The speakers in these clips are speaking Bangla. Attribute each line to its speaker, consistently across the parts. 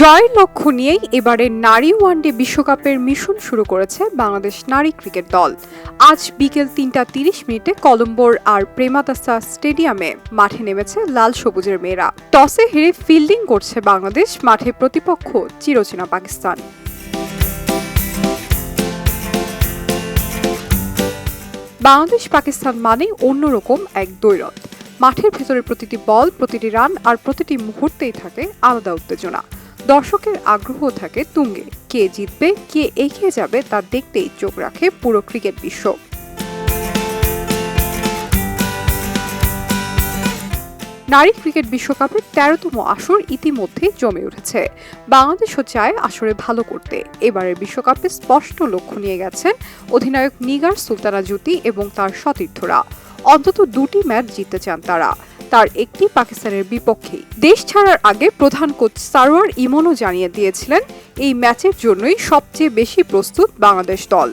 Speaker 1: জয়ের লক্ষ্য নিয়েই এবারে নারী ওয়ানডে বিশ্বকাপের মিশন শুরু করেছে বাংলাদেশ নারী ক্রিকেট দল। আজ বিকেল তিনটা তিরিশ মিনিটে কলম্বোর আর প্রেমাদাসা স্টেডিয়ামে মাঠে নেমেছে লাল সবুজের মেয়েরা। টসে হেরে ফিল্ডিং করছে বাংলাদেশ, মাঠে প্রতিপক্ষ চিরচেনা পাকিস্তান। বাংলাদেশ পাকিস্তান মানে অন্যরকম এক দৈরত মাঠের ভেতরে প্রতিটি বল, প্রতিটি রান আর প্রতিটি মুহূর্তেই থাকে আলাদা উত্তেজনা। দর্শকের আগ্রহ থাকে তুঙ্গে। কে জিতবে, কে এগিয়ে যাবে তা দেখতেই চোখ রাখে পুরো ক্রিকেট বিশ্ব। নারী ক্রিকেট বিশ্বকাপের তেরোতম আসর ইতিমধ্যেই জমে উঠেছে। বাংলাদেশও চায় আসরে ভালো করতে। এবারের বিশ্বকাপে স্পষ্ট লক্ষ্য নিয়ে গেছেন অধিনায়ক নিগার সুলতানা জুতি এবং তার সতীর্থরা। অন্তত দুটি ম্যাচ জিততে চান তারা। তার একটি পাকিস্তানের বিপক্ষেই। দেশ ছাড়ার আগে প্রধান কোচ সারোয়ার ইমনও জানিয়ে দিয়েছিলেন, এই ম্যাচের জন্যই সবচেয়ে বেশি প্রস্তুত বাংলাদেশ দল।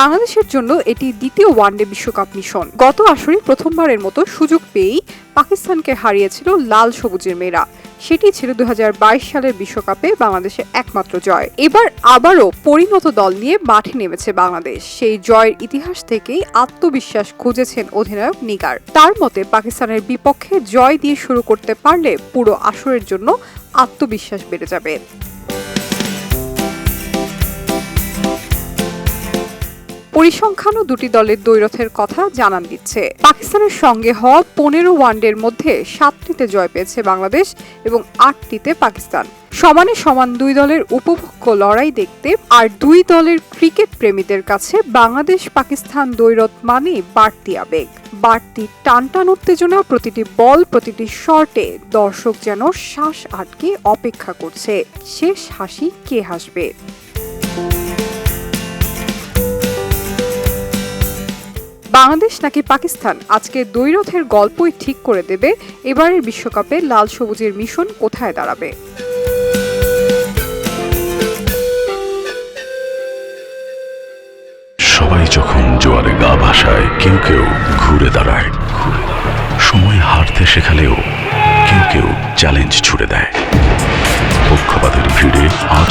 Speaker 1: বাংলাদেশের জন্য এটি দ্বিতীয় ওয়ানডে বিশ্বকাপ মিশন। গত আসরে প্রথমবারের মতো সুযোগ পেয়েই পাকিস্তানকে হারিয়েছিল লাল সবুজের মেয়েরা। সেটি ছিল দু হাজার বাইশ সালের বিশ্বকাপে বাংলাদেশের একমাত্র জয়। এবার আবারও পরিণত দল নিয়ে মাঠে নেমেছে বাংলাদেশ। সেই জয়ের ইতিহাস থেকেই আত্মবিশ্বাস খুঁজেছেন অধিনায়ক নিগার। তার মতে, পাকিস্তানের বিপক্ষে জয় দিয়ে শুরু করতে পারলে পুরো আসরের জন্য আত্মবিশ্বাস বেড়ে যাবে। পরিসংখ্যানও দুটি দলের দ্বৈরথের কথা জানান দিচ্ছে। পাকিস্তানের সঙ্গে হওয়া পনেরো ওয়ানডের মধ্যে সাতটিতে জয় পেয়েছে বাংলাদেশ এবং আটটিতে পাকিস্তান। সমানে সমান দুই দলের উপভোগ্য লড়াই দেখতে আর দুই দলের ক্রিকেট প্রেমীদের কাছে বাংলাদেশ পাকিস্তান দ্বৈরথ মানে বাড়তি আবেগ। বাড়তি টানটান উত্তেজনা প্রতিটি বল, প্রতিটি শর্টে দর্শক যেন শ্বাস আটকে অপেক্ষা করছে। শেষ হাসি কে হাসবে? বাংলাদেশ নাকি পাকিস্তান? আজকে দ্বৈরথের গল্পই ঠিক করে দেবে। এবারের বিশ্বকাপে লাল সবুজের মিশন কোথায় দাঁড়াবে?
Speaker 2: সবাই যখন জোয়ারে গা ভাসায়, কেউ কেউ ঘুরে দাঁড়ায়। সময় হারতে শেখালেও কেউ কেউ চ্যালেঞ্জ ছুড়ে দেয়। পক্ষপাতের ভিড়ে আজ